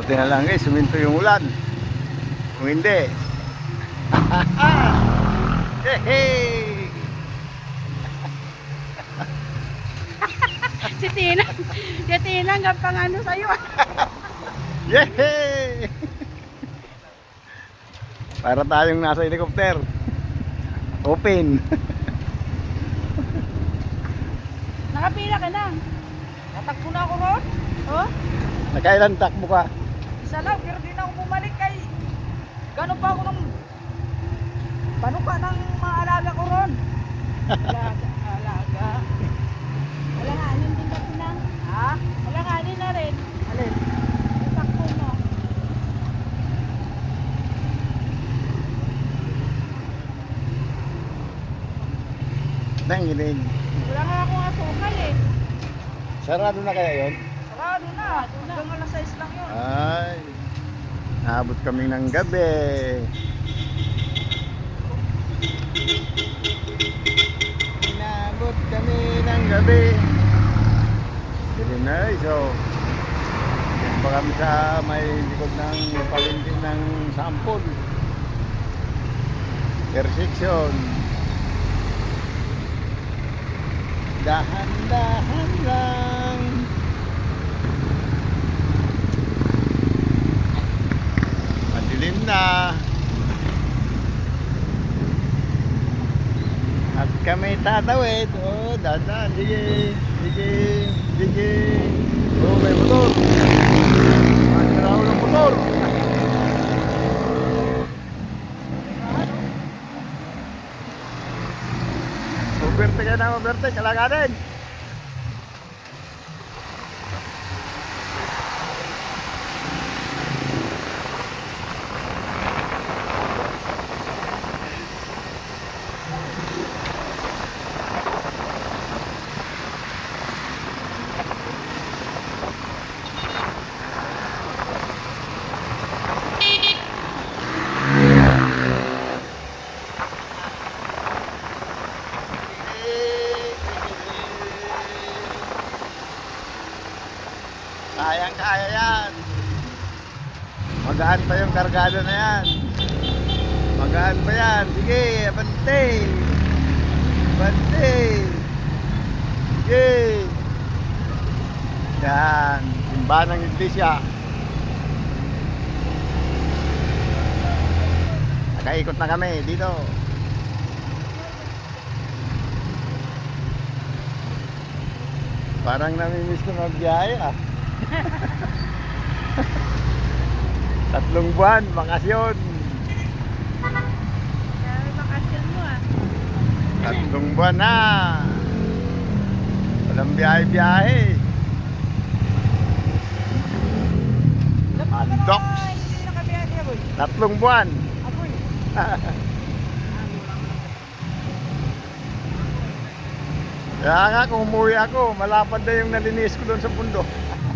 Buti na lang guys, suminto yung ulan. Kung hindi. Hey! Si Tina. Si Tina nga pang ano sa'yo. Yay! Para tayong nasa helicopter. Open. Nakapila ka na. Natakbo na ako ron. Oh? Nakailan takbo ka? Isa lang, pero di na ako bumalik kay... Gano'n pa ako ng... Paano pa ng mga alaga ko ron? Alaga, alaga. Wala nga, alin din kasi nang... Ha? Wala nga, alin na rin. Alin? Yung takbo mo. Nanginig. Wala nga akong asukal eh. Sarado na kaya yon? Sarado na. Hanggang alas 6 lang yun. Ay. Naabot kami ng gabi. Naabot kami ng gabi. Very nice. So, yan pa kami sa may likod ng palengke ng sampol. Intersection. Dahan-dahan lang. Na. At kami tatawid. Oh, dadaan. Sige. Sige. Sige. Oh, may motor. Mas marami ng motor. Overtake ka na, overtake. Kalaganin. Kayang kaya yan. Magaan pa yung kargado na yan. Magaan pa yan. Sige, abante. Abante. Sige. Yan. Simbahan ng iglesia. Nakaikot na kami dito. Parang namimiss ko magbiyahe ah. Tatlong buwan, bakasyon. Kaya bakasyon mo ah. Tatlong buwan na. Walang biyahe-biyahe. Aboy. Tatlong buwan. Aboy. Kaya nga kung umuwi ako, malapad na yung nalinis ko doon sa pundo.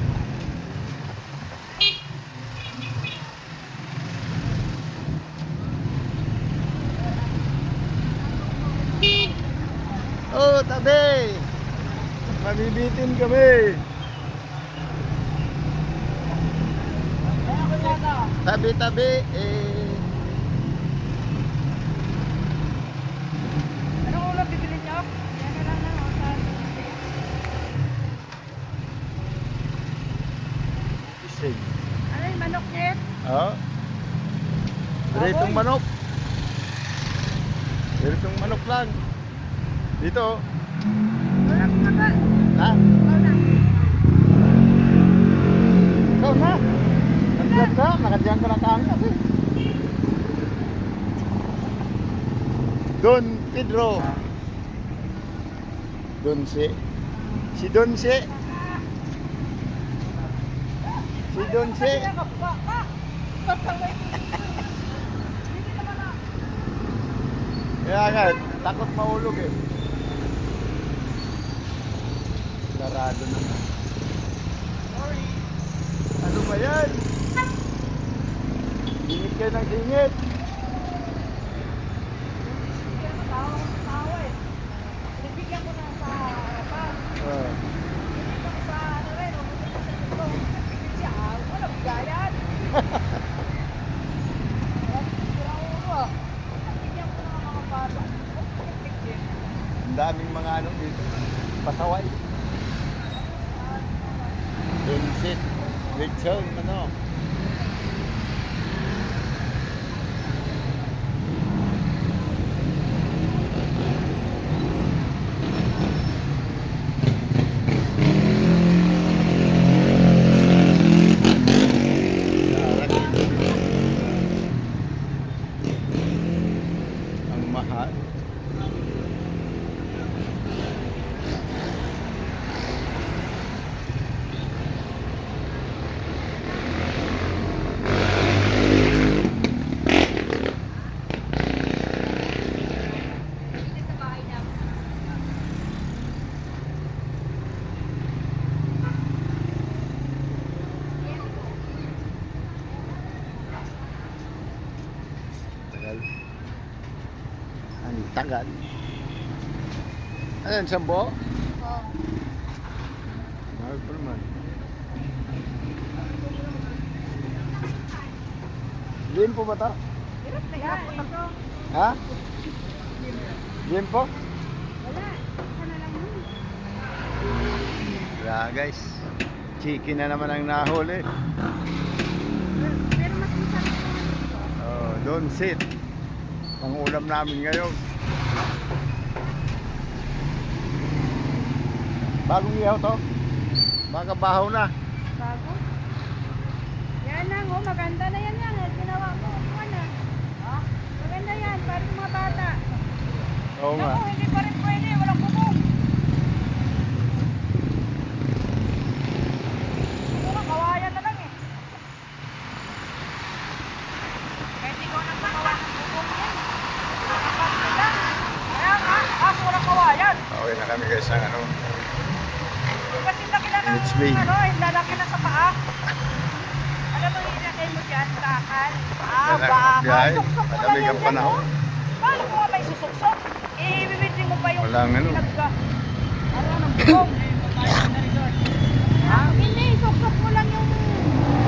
Oh, tabi! Mabibitin kami! Tabi-tabi eh. Anong ulam bibili niyo? Yan na lang na. oh, sa- Isig. Ano yung manok net? Oh. Diretong Baboy. manok. Diretong manok lang. Dito. Ha? Ikaw na. Ikaw na. Naglag ka. Nakadiyan ka ng kaangas eh. Don Pedro. Don si. Si Don si. Si Don si. Kaya nga, takot mahulog eh. Sarado na nga. Sorry. Ano ba yan? Singit kayo ng singit. Hindi naman tao. Tao eh. Bibigyan ko na sa harapan. Oh. Bibigyan ko sa ano rin. oh, bibigyan ko sa ito. Bibigyan siya. ah, Wala bigayan. Sira ulo ah. Bigyan ko ng mga bata. Ang daming mga ano dito. Pasaway. Dunsit. Lechon, ano. Ang mahal. Tagal. Ang tagal. Ano yan, sambo? Oh. Mahal pa naman. Ba? Hirap na hirap ito. Ha? Limpo? Wala. Isa na lang yun. Yeah guys. Chicken na naman ang nahuli. Pero mas masarap naman ito. Oh, don't sit. Ang ulam namin ngayon. Bagong ihaw to? Baka bahaw na. Bago? Yan lang, oh. Maganda na yan yan. Ginawa mo. Ano na? Ha? Maganda yan. Para sa mga bata. Oo nga. Naku, hindi pa rin pwede. Walang bubong. Siguro kawayan na lang eh. Kahit ikaw nang pagawa ng bubong yan. Nakakapila. Kaya nga, kaso walang kawayan. Okay na kami guys ang ano. Kasi laki na ng, It's me. ano, yung lalaki na sa paa. Ano ba yung ilagay mo dyan? Bakal? Ah, Lalaki, bakal. biyay. Suksok mo lang Malamig yan ang dyan, panahon. oh. Paano kung nga may susuksok? Eh, bibidin mo pa yung Walang ano. pinagka. Ano, ng bubong. Ha? Hindi, suksok mo lang yung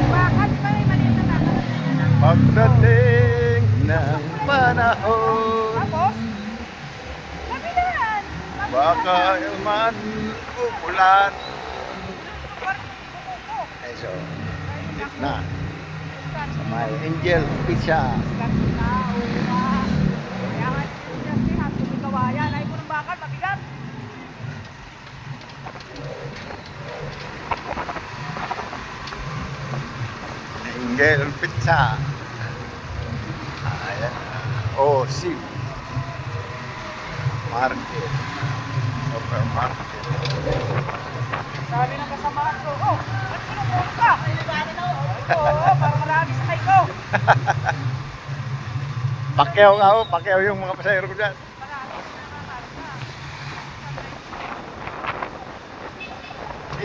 bakal. Di ba may maliit na bakal? Pagdating ng panahon. Tapos, kabilaan. Baka man umulan. Bumuko. Ay so, Ayun, na. naku. Sa may Angel Pizza. Ay ko ng bakal, mabigat. Angel Pizza. Ayan. Oh, si. Market. Sabi ng kasamahan ko, oh, ba't pinupuno ka? Oo, parang marami sakay ko. Pakyaw nga ho, pakyaw yung mga pasahero ko dyan.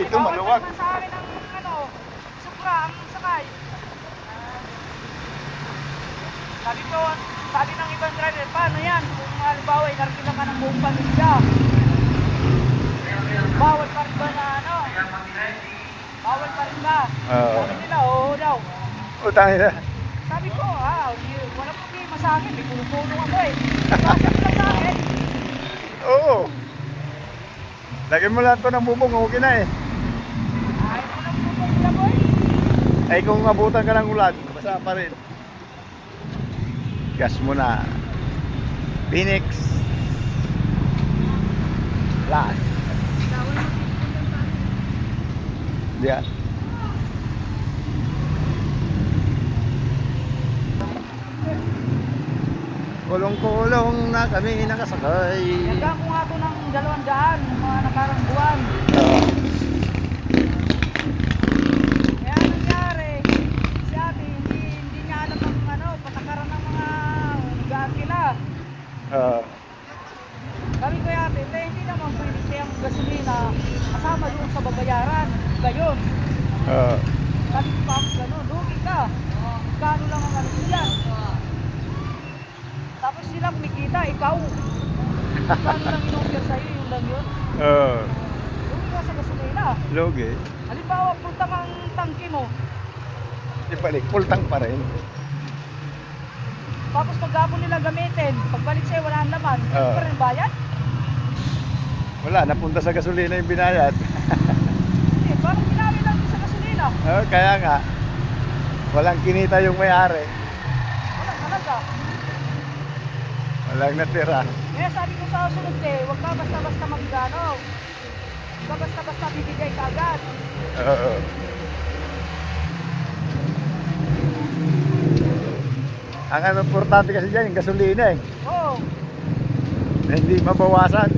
Ikaw, maluwag. sa amin ang ano, supra, ang sakay. Sabi ko, sabi ng ibang driver, paano yan? Kung halimbawa, inarkila ka ng buong pamilya. Bawal pa rin ba na ano? Bawal pa rin ba? Oo. Sabi nila, oo daw. Utang ina. Sabi ko, ah, wala problema sa akin, may tulong ako eh. Sabi lang sa akin, Oo. Lagyan mo lang to ng bubong, okay na eh. boy. Ay kung mabutan ka ng ulan, basa pa rin. Gas mo na. Phoenix. Last. Yeah. Kulong-kulong na kami nakasakay. Nagkaan ko nga ito ng dalawang daan, mga nakarang buwan. Oo. Kaya nangyari, si ate, hindi, hindi niya alam ang ano, patakaran ng mga nag-aakila. Oo. Sabi ko ate, "Te, hindi naman pwede kayang gasolina kasama doon sa babayaran. Gayon. Oo. Sabi ko pa ako gano'n, lugi ka. Kano lang ang ano yan. Tapos sila kumikita, ikaw. Kano lang in-offer sa'yo, yung lang yun. Oo. Lugi ka sa gasolina. Logi. Halimbawa, punta kang tangke mo. Ibalik, full tank pa rin. Tapos pagkapon nila gamitin, pagbalik sa'yo wala ang laman. Uh. pa rin bayad? Wala, napunta sa gasolina yung binayad. Eh, parang ginawi lang gasolina. Oh, kaya nga, walang kinita yung may-ari. Wala talaga. Walang natira. Kaya sabi ko sa sunod eh, huwag ka basta-basta mag-ano. Huwag ka basta-basta bibigay ka agad. Oo. Ang ano, importante kasi dyan, yung gasolina eh. Oo. Na hindi mabawasan.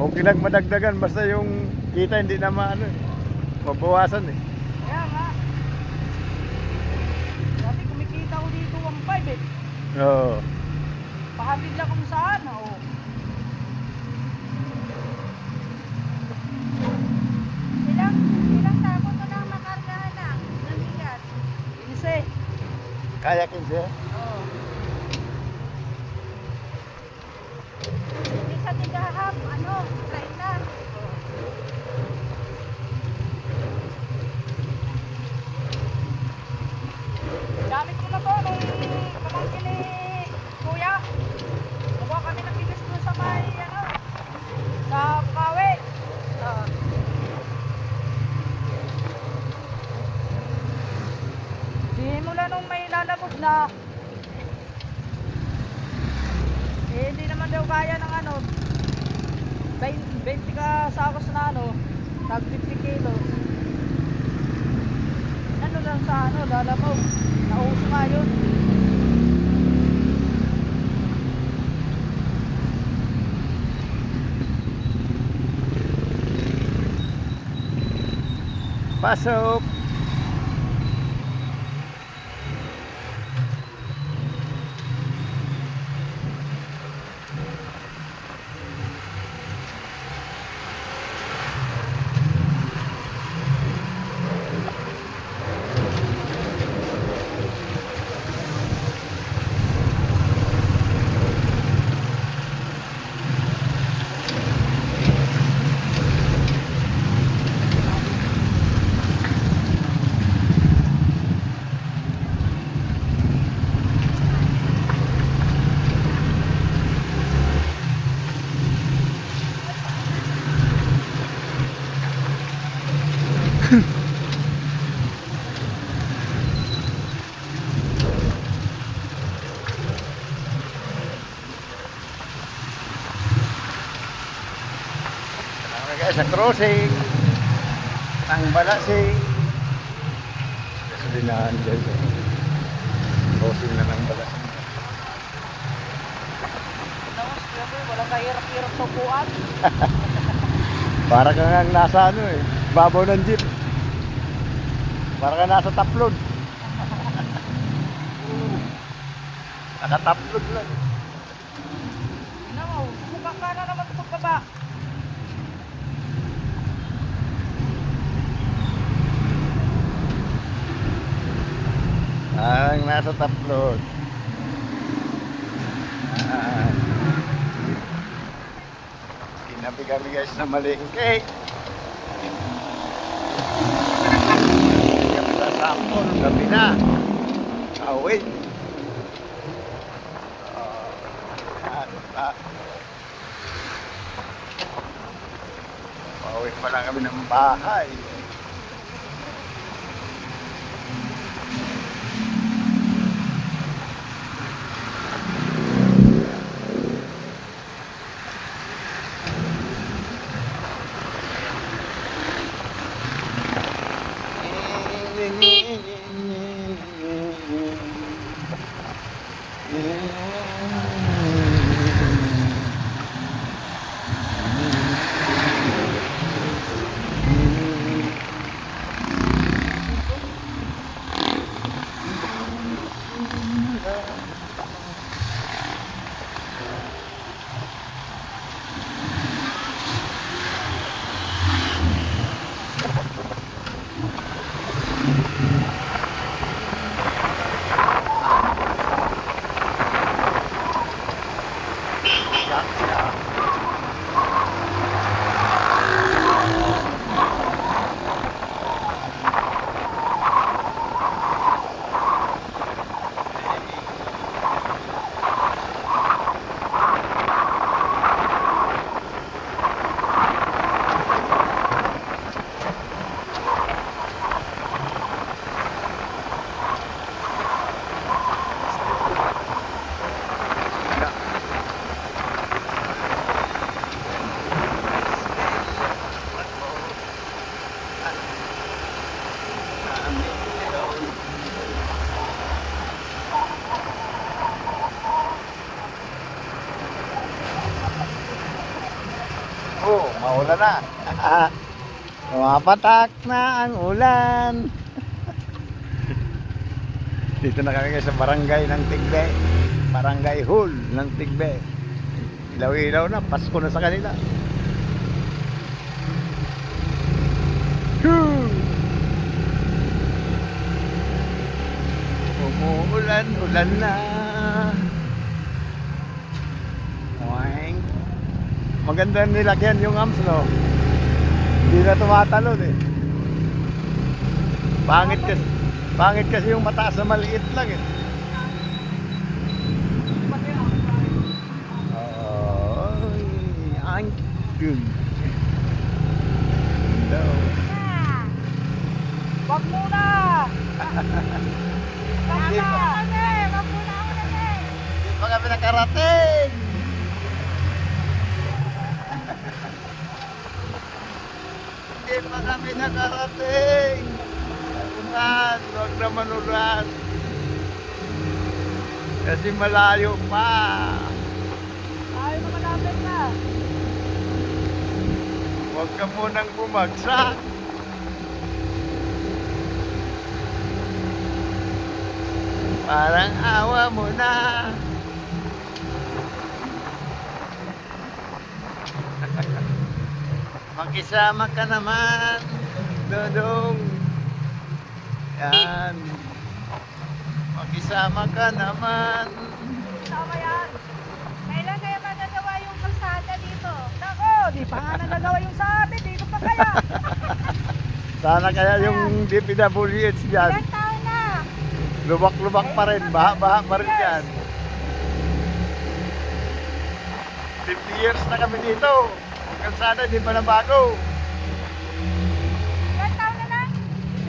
Okay lang madagdagan, basta yung kita hindi na maano, eh, mabawasan eh. Kaya nga. Dati kumikita ko dito 1.5 eh. Oo. Pakatid lang kung saan. Oo. Ilang, ilang sako to lang makargahan lang ng bigat. Inise. Kaya 15 Oo. Hindi sa tigahap, ano, 30. Gamit ko na to nung pamangkin ni Kuya. Nakuha kami ng bigas doon sa may, ano, sa Kawe. Ah. Simula nung may lalabog na, eh, hindi naman daw kaya ng ano, 20, 20 ka sakos na ano, tag 50 kilos. Lang sa ano, lalabog. Nauso nga yun. Pasok! Sa crossing ng Balasing. Gasolinahan dyan. eh. Crossing na ng Balasing. Tapos, grabe, walang kahirap-hirap sa upuan. Para ka nga nasa ano eh, babaw ng jeep. Para ka nasa taplod. Nakataplod lang. Mo, mukha ka na naman sa baba. Ang nasa taplod. Ah. Tinabi kami guys na malingke. Kami sa sampol, gabi na. Away. Ah, ah. Pauwi pa lang kami ng bahay. Pumapatak na ang ulan. Dito na kami sa barangay ng Tigbe. Barangay Hall ng Tigbe. Ilaw-ilaw na, Pasko na sa kanila. Umuulan, ulan na. Maganda nilagyan yung amps, no? Hindi na tumatalon eh. Pangit kasi, pangit kasi yung mataas na maliit lang eh. Ay, ang good. Hello. Ah, Wag muna! Tama. Wag mo na ako na eh. Hindi pa kami nakarating. Hindi pa kami nakarating. Ulan, huwag naman ulan. Kasi malayo pa. Tayo na malapit na. Huwag ka munang bumagsak. Parang awa mo na. Makisama ka naman, Dodong. Yan. Makisama ka naman. Tama yan. Kailan kaya magagawa yung kalsada dito? Nako, di pa nga nagagawa yung sa atin. Dito pa kaya. Sana kaya yung DPWH dyan. Ilang taon na? Lubak-lubak pa rin, baha-baha pa rin yan. 50 years na kami dito. Kalsada, hindi pa na bago. Ilang taon na lang?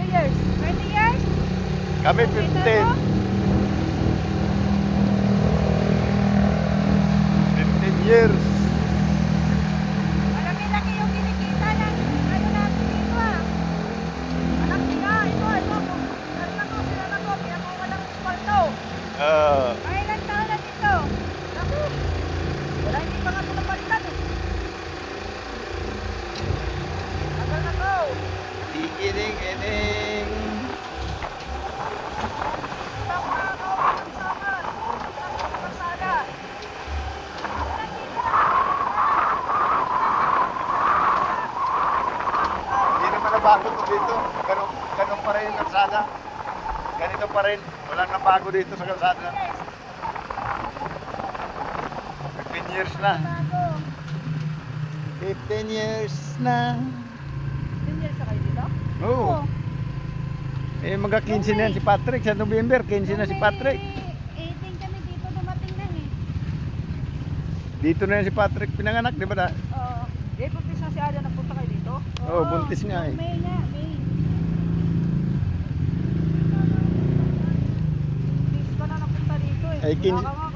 2 years. 20 years? Kami Dito 15. mo? 15 years. years na. 15 years na. 15 years na kayo dito? Oo. Oh. Eh, mga 15 na yan si Patrick. Sa November, 15 na si Patrick. 18 kami dito dumating na eh. Dito na yan si Patrick pinanganak, di ba da? Oo. Eh, buntis na si Ada, nagpunta kayo dito? Oo, oh, buntis niya eh. May niya, may. Buntis ka na napunta dito eh. Ay, 15.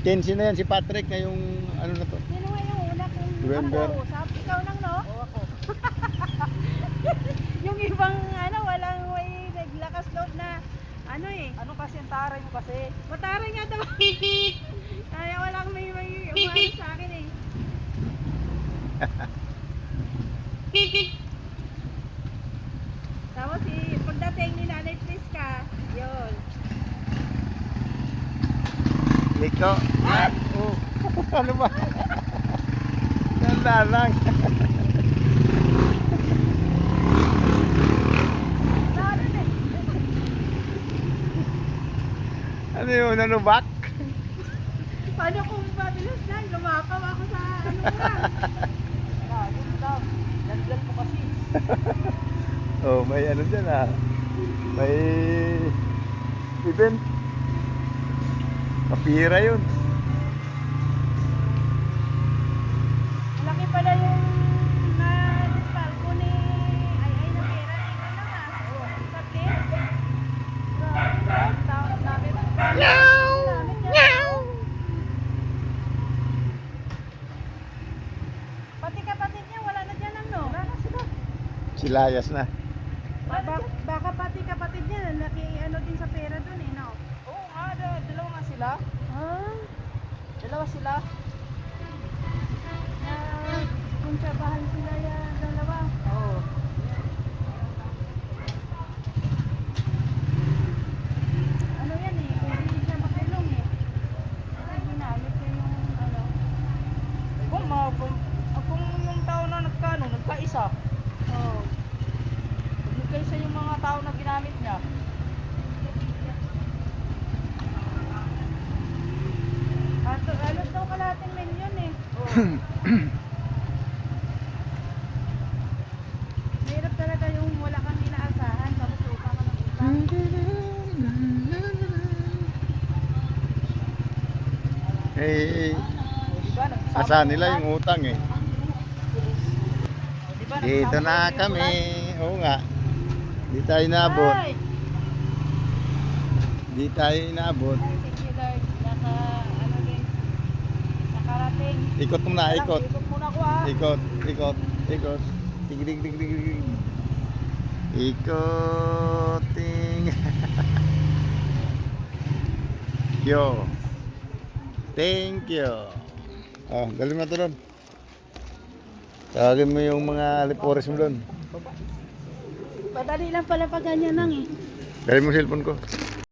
15 na yan si Patrick ngayong ano na to. Sino nga yung una kong November. nakausap? Ikaw lang no? Oo ako. Yung ibang ano, walang may naglakas loob na ano eh. Ano kasi ang taray mo kasi? Mataray nga daw. Kaya walang may may umano sa akin eh. Tapos si pagdating ni Nanay Priska, yun. Liko. Oh. ano ba? Ganda lang. Ano yun? Ano back? Paano kung mabilis lang, lumakaw ako sa ano lang. Nandyan mo kasi. Oh, may ano dyan ah. May event. Kapira yun. Malaki pala yung na-dispal ko ni ay ay na pera dito lang ah. Sa taon namin. Pati kapatid niya wala na dyan ano? Wala na sila. Silayas na. dalawa sila. Na kung sila asa nila yung utang eh. Dito na kami. Oo nga. Di tayo naabot. Di tayo naabot. Ay, thank you Lord. Naka, ano. Ikot muna, Tara, ikot. Ikot ah. Ikot, ikot. Tig dig dig dig dig. Ikoting. Yo. Thank you. Oh, dali mo to doon. Tawagin mo yung mga lipores mo doon. Padali lang pala pag ganyan lang eh. Dali mo cellphone ko.